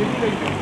できないんだよ。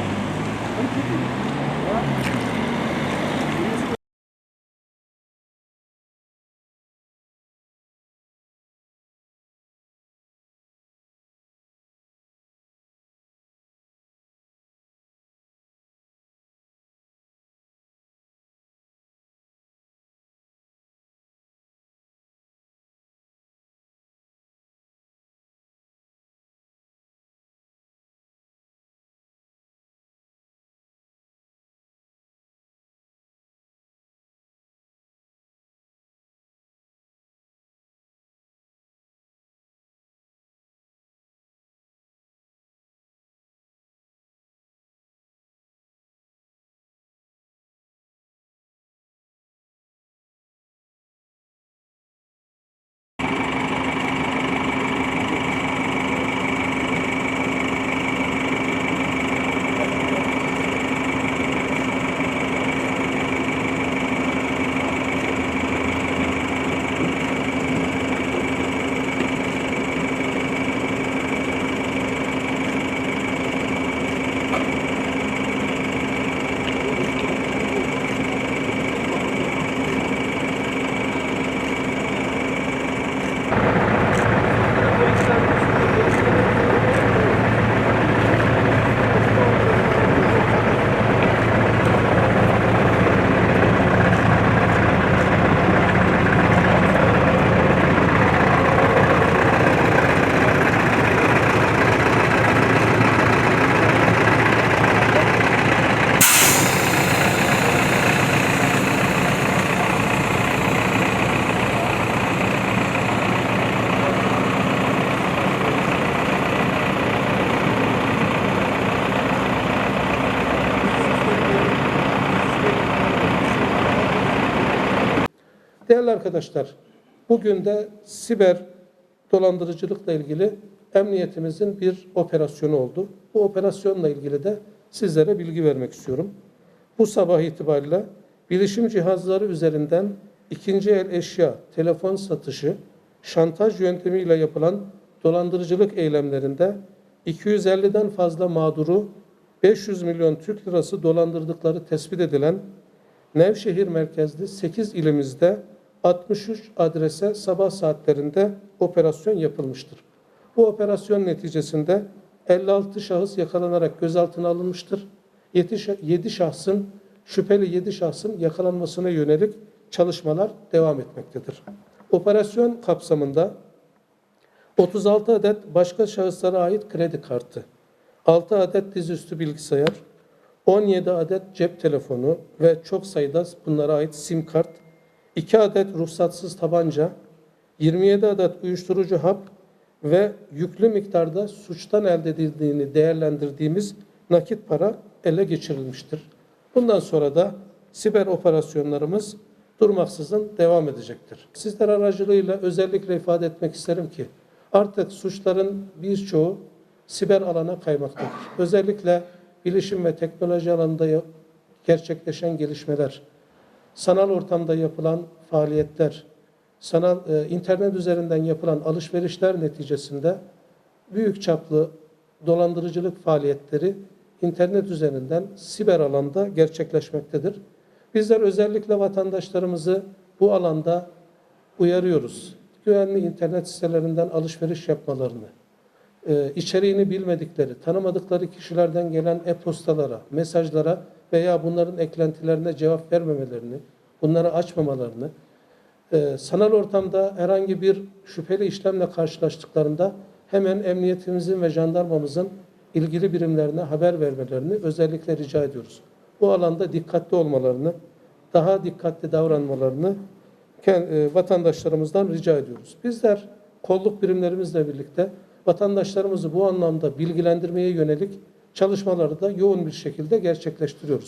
Değerli arkadaşlar, bugün de siber dolandırıcılıkla ilgili emniyetimizin bir operasyonu oldu. Bu operasyonla ilgili de sizlere bilgi vermek istiyorum. Bu sabah itibariyle bilişim cihazları üzerinden ikinci el eşya, telefon satışı, şantaj yöntemiyle yapılan dolandırıcılık eylemlerinde 250'den fazla mağduru 500 milyon Türk lirası dolandırdıkları tespit edilen Nevşehir merkezli 8 ilimizde 63 adrese sabah saatlerinde operasyon yapılmıştır. Bu operasyon neticesinde 56 şahıs yakalanarak gözaltına alınmıştır. 7 şahsın şüpheli 7 şahsın yakalanmasına yönelik çalışmalar devam etmektedir. Operasyon kapsamında 36 adet başka şahıslara ait kredi kartı, 6 adet dizüstü bilgisayar, 17 adet cep telefonu ve çok sayıda bunlara ait sim kart, 2 adet ruhsatsız tabanca, 27 adet uyuşturucu hap ve yüklü miktarda suçtan elde edildiğini değerlendirdiğimiz nakit para ele geçirilmiştir. Bundan sonra da siber operasyonlarımız durmaksızın devam edecektir. Sizler aracılığıyla özellikle ifade etmek isterim ki artık suçların birçoğu siber alana kaymaktadır. Özellikle bilişim ve teknoloji alanında gerçekleşen gelişmeler, sanal ortamda yapılan faaliyetler, sanal e, internet üzerinden yapılan alışverişler neticesinde büyük çaplı dolandırıcılık faaliyetleri internet üzerinden siber alanda gerçekleşmektedir. Bizler özellikle vatandaşlarımızı bu alanda uyarıyoruz. Güvenli internet sitelerinden alışveriş yapmalarını, e, içeriğini bilmedikleri, tanımadıkları kişilerden gelen e-postalara, mesajlara veya bunların eklentilerine cevap vermemelerini, bunları açmamalarını, e, sanal ortamda herhangi bir şüpheli işlemle karşılaştıklarında hemen emniyetimizin ve jandarmamızın ilgili birimlerine haber vermelerini özellikle rica ediyoruz. Bu alanda dikkatli olmalarını, daha dikkatli davranmalarını e, vatandaşlarımızdan rica ediyoruz. Bizler kolluk birimlerimizle birlikte vatandaşlarımızı bu anlamda bilgilendirmeye yönelik çalışmaları da yoğun bir şekilde gerçekleştiriyoruz.